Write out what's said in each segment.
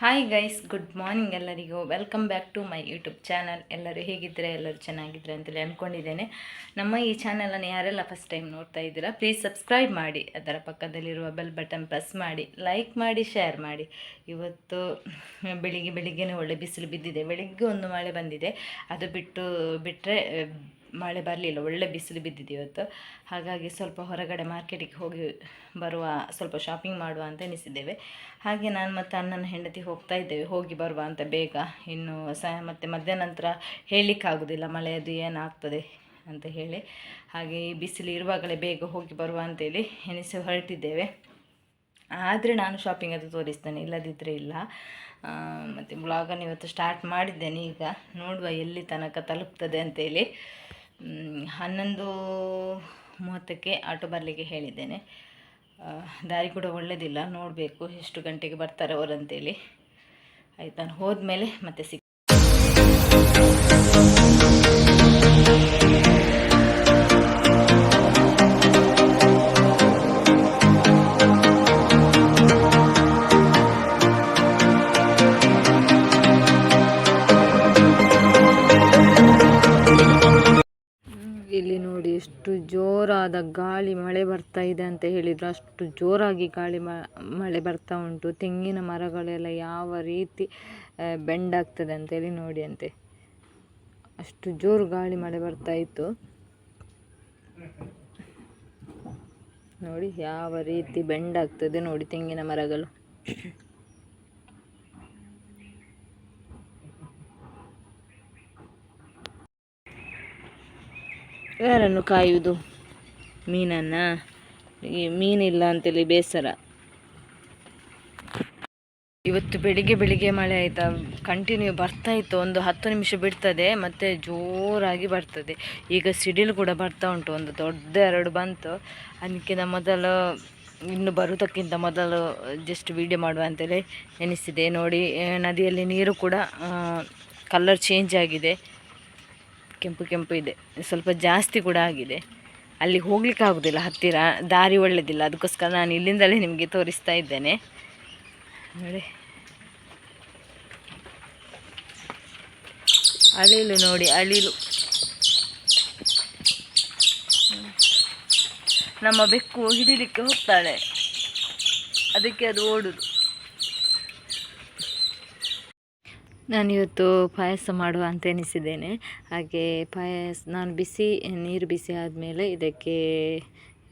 Hi guys good morning ಎಲ್ಲರಿಗೂ. Welcome back to my YouTube channel ಎಲ್ಲರೂ ಹೇಗಿದ್ದರೆ? ಎಲ್ಲರೂ ಚೆನ್ನಾಗಿದ್ದರೆ ಅಂತೇಳಿ ಅಂದ್ಕೊಂಡಿದ್ದೇನೆ ನಮ್ಮ ಈ ಚಾನಲನ್ನು ಯಾರೆಲ್ಲ ಫಸ್ಟ್ ಟೈಮ್ ನೋಡ್ತಾ ಇದ್ದೀರಾ ಪ್ಲೀಸ್ ಸಬ್ಸ್ಕ್ರೈಬ್ ಮಾಡಿ. ಅದರ ಪಕ್ಕದಲ್ಲಿರುವ ಬೆಲ್ ಬಟನ್ ಪ್ರೆಸ್ ಮಾಡಿ. ಲೈಕ್ ಮಾಡಿ ಶೇರ್ ಮಾಡಿ. ಇವತ್ತು ಬೆಳಿಗ್ಗೆ, ಬೆಳಿಗ್ಗೆನೇ ಒಳ್ಳೆ ಬಿಸಿಲು ಬಿದ್ದಿದೆ. ಬೆಳಿಗ್ಗೆ ಒಂದು ಮಳೆ ಬಂದಿದೆ. ಅದು ಬಿಟ್ಟು ಬಿಟ್ಟರೆ ಮಳೆ ಬರಲಿಲ್ಲ, ಒಳ್ಳೆ ಬಿಸಿಲು ಬಿದ್ದಿದೆ ಇವತ್ತು. ಹಾಗಾಗಿ ಸ್ವಲ್ಪ ಹೊರಗಡೆ ಮಾರ್ಕೆಟಿಗೆ ಹೋಗಿ ಬರುವ, ಸ್ವಲ್ಪ ಶಾಪಿಂಗ್ ಮಾಡುವ ಅಂತ ಎನಿಸಿದ್ದೇವೆ. ಹಾಗೆ ನಾನು ಮತ್ತು ಅಣ್ಣನ ಹೆಂಡತಿ ಹೋಗ್ತಾ ಇದ್ದೇವೆ, ಹೋಗಿ ಬರುವ ಅಂತ ಬೇಗ. ಇನ್ನು ಸ ಮತ್ತು ಮಧ್ಯಾಹ್ನ ನಂತರ ಮಳೆ ಅದು ಏನಾಗ್ತದೆ ಅಂತ ಹೇಳಿ. ಹಾಗೆ ಬಿಸಿಲು ಇರುವಾಗಲೇ ಬೇಗ ಹೋಗಿ ಬರುವ ಅಂತೇಳಿ ಎನಿಸಿ ಹೊರಟಿದ್ದೇವೆ. ಆದರೆ ನಾನು ಶಾಪಿಂಗ್ ಅದು ತೋರಿಸ್ತೇನೆ ಇಲ್ಲದಿದ್ದರೆ ಇಲ್ಲ. ಮತ್ತು ಬ್ಲಾಗನ್ನು ಇವತ್ತು ಸ್ಟಾರ್ಟ್ ಮಾಡಿದ್ದೇನೆ ಈಗ. ನೋಡುವ ಎಲ್ಲಿ ತನಕ ತಲುಪ್ತದೆ ಅಂತೇಳಿ ಹನ್ನೊಂದು ಮೂವತ್ತಕ್ಕೆ ಆಟೋ ಬರಲಿಕ್ಕೆ ಹೇಳಿದ್ದೇನೆ. ದಾರಿ ಕೂಡ ಒಳ್ಳೆಯದಿಲ್ಲ ನೋಡಬೇಕು ಎಷ್ಟು ಗಂಟೆಗೆ ಬರ್ತಾರೆ ಅವರಂತೇಳಿ ಆಯ್ತು, ನಾನು ಹೋದ್ಮೇಲೆ ಮತ್ತೆ ಸಿಗ್ ಎಷ್ಟು ಜೋರಾದ ಗಾಳಿ ಮಳೆ ಬರ್ತಾ ಇದೆ ಅಂತ ಹೇಳಿದ್ರು. ಅಷ್ಟು ಜೋರಾಗಿ ಗಾಳಿ ಮಳೆ ಬರ್ತಾ ಉಂಟು. ತೆಂಗಿನ ಮರಗಳೆಲ್ಲ ಯಾವ ರೀತಿ ಬೆಂಡಾಗ್ತದೆ ಅಂತೇಳಿ ನೋಡಿ ಅಂತೆ. ಅಷ್ಟು ಜೋರು ಗಾಳಿ ಮಳೆ ಬರ್ತಾ ಇತ್ತು. ನೋಡಿ ಯಾವ ರೀತಿ ಬೆಂಡಾಗ್ತದೆ ನೋಡಿ ತೆಂಗಿನ ಮರಗಳು. ಯಾರನ್ನು ಕಾಯುವುದು? ಮೀನನ್ನು? ಮೀನಿಲ್ಲ ಅಂತೇಳಿ ಬೇಸರ. ಇವತ್ತು ಬೆಳಿಗ್ಗೆ ಬೆಳಿಗ್ಗೆ ಮಳೆ ಆಯಿತಾ? ಕಂಟಿನ್ಯೂ ಬರ್ತಾ ಇತ್ತು. ಒಂದು ಹತ್ತು ನಿಮಿಷ ಬಿಡ್ತದೆ, ಮತ್ತೆ ಜೋರಾಗಿ ಬರ್ತದೆ. ಈಗ ಸಿಡಿಲು ಕೂಡ ಬರ್ತಾ ಉಂಟು. ಒಂದು ದೊಡ್ಡ ಎರಡು ಬಂತು. ಅದಕ್ಕಿಂತ ಮೊದಲು, ಇನ್ನು ಬರುವುದಕ್ಕಿಂತ ಮೊದಲು ಜಸ್ಟ್ ವೀಡಿಯೋ ಮಾಡುವ ಅಂತೇಳಿ ಎನಿಸಿದೆ ನೋಡಿ, ನದಿಯಲ್ಲಿ ನೀರು ಕೂಡ ಕಲರ್ ಚೇಂಜ್ ಆಗಿದೆ. ಕೆಂಪು ಕೆಂಪು ಇದೆ. ಸ್ವಲ್ಪ ಜಾಸ್ತಿ ಕೂಡ ಆಗಿದೆ. ಅಲ್ಲಿ ಹೋಗ್ಲಿಕ್ಕೆ ಆಗೋದಿಲ್ಲ, ಹತ್ತಿರ ದಾರಿ ಒಳ್ಳೆಯದಿಲ್ಲ ಅದಕ್ಕೋಸ್ಕರ ನಾನು ಇಲ್ಲಿಂದಲೇ ನಿಮಗೆ ತೋರಿಸ್ತಾ ಇದ್ದೇನೆ. ನೋಡಿ. ಅಳಿಲು ನೋಡಿ, ಅಳಿಲು. ನಮ್ಮ ಬೆಕ್ಕು ಹಿಡಿಲಿಕ್ಕೆ ಹೋಗ್ತಾಳೆ. ಅದಕ್ಕೆ ಅದು ಓಡುದು. ನಾನಿವತ್ತು ಪಾಯಸ ಮಾಡುವ ಅಂತ ಎನಿಸಿದ್ದೇನೆ. ಹಾಗೆ ಪಾಯಸ, ನಾನು ಬಿಸಿ, ನೀರು ಬಿಸಿ ಆದಮೇಲೆ ಇದಕ್ಕೆ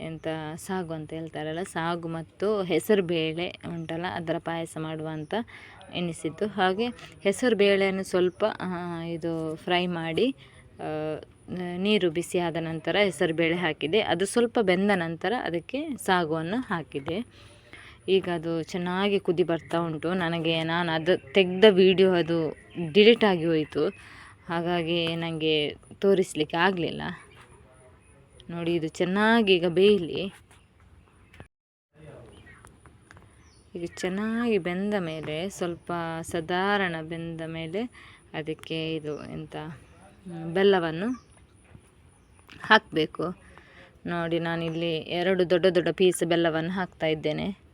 ಎಂತ, ಸಾಗು ಅಂತ ಹೇಳ್ತಾರಲ್ಲ, ಸಾಗು ಮತ್ತು ಹೆಸರು ಬೇಳೆ ಉಂಟಲ್ಲ, ಅದರ ಪಾಯಸ ಮಾಡುವ ಅಂತ ಎನಿಸಿದ್ದು. ಹಾಗೆ ಹೆಸರು ಬೇಳೆಯನ್ನು ಸ್ವಲ್ಪ ಇದು ಫ್ರೈ ಮಾಡಿ ನೀರು ಬಿಸಿ ಆದ ನಂತರ ಹೆಸರು ಬೇಳೆ ಹಾಕಿದೆ. ಅದು ಸ್ವಲ್ಪ ಬೆಂದ ನಂತರ ಅದಕ್ಕೆ ಸಾಗುವನ್ನು ಹಾಕಿದೆ. ಈಗ ಅದು ಚೆನ್ನಾಗಿ ಕುದಿ ಬರ್ತಾ ಉಂಟು. ನನಗೆ ನಾನು ಅದು ತೆಗೆದ ವಿಡಿಯೋ ಅದು ಡಿಲೀಟ್ ಆಗಿ ಹೋಯಿತು. ಹಾಗಾಗಿ ನನಗೆ ತೋರಿಸಲಿಕ್ಕೆ ಆಗಲಿಲ್ಲ. ನೋಡಿ, ಇದು ಚೆನ್ನಾಗಿ ಈಗ ಬೇಯಲಿ. ಈಗ ಚೆನ್ನಾಗಿ ಬೆಂದ ಮೇಲೆ, ಸ್ವಲ್ಪ ಸಾಧಾರಣ ಬೆಂದ ಮೇಲೆ ಅದಕ್ಕೆ ಇದು ಎಂತ, ಬೆಲ್ಲವನ್ನು ಹಾಕಬೇಕು. ನೋಡಿ, ನಾನಿಲ್ಲಿ ಎರಡು ದೊಡ್ಡ ದೊಡ್ಡ ಪೀಸ್ ಬೆಲ್ಲವನ್ನು ಹಾಕ್ತಾ ಇದ್ದೇನೆ.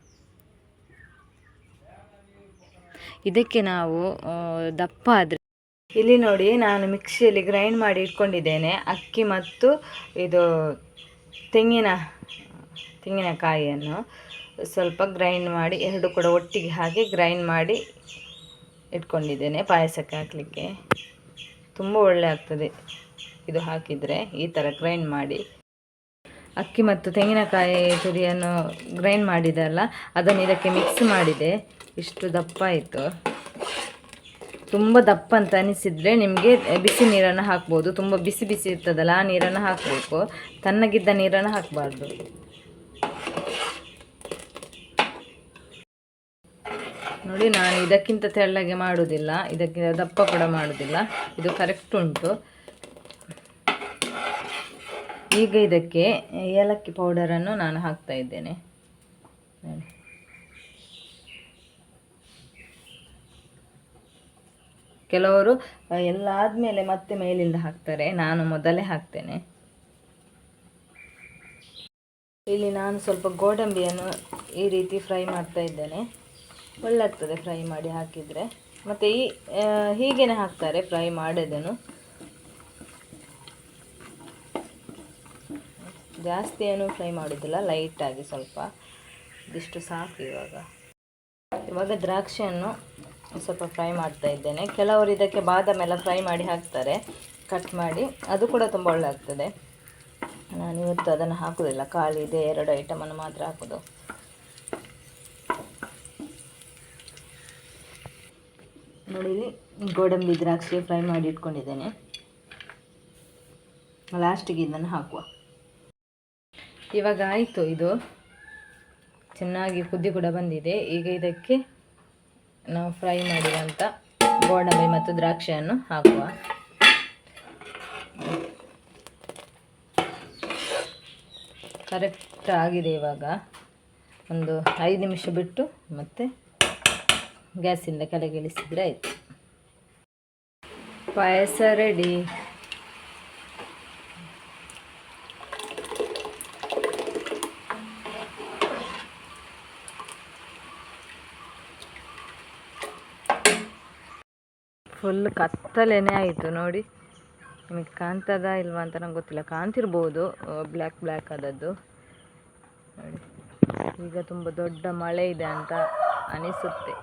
ಇದಕ್ಕೆ ನಾವು ದಪ್ಪ ಆದರೆ ಇಲ್ಲಿ ನೋಡಿ, ನಾನು ಮಿಕ್ಸಿಯಲ್ಲಿ ಗ್ರೈಂಡ್ ಮಾಡಿ ಇಟ್ಕೊಂಡಿದ್ದೇನೆ. ಅಕ್ಕಿ ಮತ್ತು ಇದು ತೆಂಗಿನ, ತೆಂಗಿನಕಾಯಿಯನ್ನು ಸ್ವಲ್ಪ ಗ್ರೈಂಡ್ ಮಾಡಿ, ಎರಡು ಕೂಡ ಒಟ್ಟಿಗೆ ಹಾಕಿ ಗ್ರೈಂಡ್ ಮಾಡಿ ಇಟ್ಕೊಂಡಿದ್ದೇನೆ ಪಾಯಸಕ್ಕೆ ಹಾಕಲಿಕ್ಕೆ. ತುಂಬ ಒಳ್ಳೆ ಆಗ್ತದೆ ಇದು ಹಾಕಿದರೆ, ಈ ಥರ ಗ್ರೈಂಡ್ ಮಾಡಿ. ಅಕ್ಕಿ ಮತ್ತು ತೆಂಗಿನಕಾಯಿ ತುರಿಯನ್ನು ಗ್ರೈಂಡ್ ಮಾಡಿದಲ್ಲ ಅದನ್ನು ಇದಕ್ಕೆ ಮಿಕ್ಸ್ ಮಾಡಿದೆ. ಇಷ್ಟು ದಪ್ಪ ಆಯಿತು. ತುಂಬ ದಪ್ಪ ಅಂತ ಅನಿಸಿದರೆ ನಿಮಗೆ ಬಿಸಿ ನೀರನ್ನು ಹಾಕ್ಬೋದು. ತುಂಬ ಬಿಸಿ ಬಿಸಿ ಇರ್ತದಲ್ಲ, ಆ ನೀರನ್ನು ಹಾಕಬೇಕು. ತಣ್ಣಗಿದ್ದ ನೀರನ್ನು ಹಾಕಬಾರ್ದು. ನೋಡಿ, ನಾನು ಇದಕ್ಕಿಂತ ತೆಳ್ಳಗೆ ಮಾಡುವುದಿಲ್ಲ ಇದಕ್ಕಿಂತ ದಪ್ಪ ಕೂಡ ಮಾಡುವುದಿಲ್ಲ ಇದು ಕರೆಕ್ಟ್ ಉಂಟು. ಈಗ ಇದಕ್ಕೆ ಏಲಕ್ಕಿ ಪೌಡರನ್ನು ನಾನು ಹಾಕ್ತಾ ಇದ್ದೇನೆ. ಕೆಲವರು ಎಲ್ಲಾದ್ಮೇಲೆ ಎಲ್ಲ ಆದಮೇಲೆ ಮತ್ತೆ ಮೇಲಿಂದ ಹಾಕ್ತಾರೆ. ನಾನು ಮೊದಲೇ ಹಾಕ್ತೇನೆ. ಇಲ್ಲಿ ನಾನು ಸ್ವಲ್ಪ ಗೋಡಂಬಿಯನ್ನು ಈ ರೀತಿ ಫ್ರೈ ಮಾಡ್ತಾ ಇದ್ದೇನೆ. ಒಳ್ಳೆ ಆಗ್ತದೆ ಫ್ರೈ ಮಾಡಿ ಹಾಕಿದರೆ. ಮತ್ತು ಈ ಹೀಗೇ ಹಾಕ್ತಾರೆ ಫ್ರೈ ಮಾಡೋದನ್ನು. ಜಾಸ್ತಿ ಏನು ಫ್ರೈ ಮಾಡೋದಿಲ್ಲ, ಲೈಟಾಗಿ ಸ್ವಲ್ಪ. ಇದಿಷ್ಟು ಸಾಕು ಇವಾಗ. ಇವಾಗ ದ್ರಾಕ್ಷಿಯನ್ನು ಸ್ವಲ್ಪ ಫ್ರೈ ಮಾಡ್ತಾ ಇದ್ದೇನೆ. ಕೆಲವರು ಇದಕ್ಕೆ ಬಾದಾಮ್ ಎಲ್ಲ ಫ್ರೈ ಮಾಡಿ ಹಾಕ್ತಾರೆ. ಕಟ್ ಮಾಡಿ. ಅದು ಕೂಡ ತುಂಬ ಒಳ್ಳೆ ಆಗ್ತದೆ ನಾನು ಇವತ್ತು ಅದನ್ನು ಹಾಕೋದಿಲ್ಲ ಖಾಲಿ ಇದೆ. ಎರಡು ಐಟಮನ್ನು ಮಾತ್ರ ಹಾಕೋದು. ನೋಡಿ, ಇಲ್ಲಿ ಗೋಡಂಬಿ ದ್ರಾಕ್ಷಿ ಫ್ರೈ ಮಾಡಿ ಇಟ್ಕೊಂಡಿದ್ದೇನೆ. ಲಾಸ್ಟಿಗೆ ಇದನ್ನು ಹಾಕುವ. ಇವಾಗ ಆಯಿತು ಇದು. ಚೆನ್ನಾಗಿ ಕುದ್ದಿ ಕೂಡ ಬಂದಿದೆ. ಈಗ ಇದಕ್ಕೆ ನಾವು ಫ್ರೈ ಮಾಡಿದಂಥ ಗೋಡಂಬಿ ಮತ್ತು ದ್ರಾಕ್ಷಿಯನ್ನು ಹಾಕುವ. ಕರೆಕ್ಟ್ ಆಗಿದೆ ಇವಾಗ. ಒಂದು ಐದು ನಿಮಿಷ ಬಿಟ್ಟು ಮತ್ತೆ ಗ್ಯಾಸಿಂದ ಕೆಳಗಿಳಿಸಿದರೆ ಆಯಿತು. ಪಾಯಸ ರೆಡಿ ಫುಲ್ ಕತ್ತಲೇನೆ ಆಯಿತು ನೋಡಿ. ನಿಮಗೆ ಕಾಣ್ತದ ಇಲ್ವಾ ಅಂತ ನಂಗೆ ಗೊತ್ತಿಲ್ಲ. ಕಾಣ್ತಿರ್ಬೋದು ಬ್ಲ್ಯಾಕ್ ಬ್ಲ್ಯಾಕ್ ಆದದ್ದು. ನೋಡಿ. ಈಗ ತುಂಬ ದೊಡ್ಡ ಮಳೆ ಇದೆ ಅಂತ ಅನಿಸುತ್ತೆ.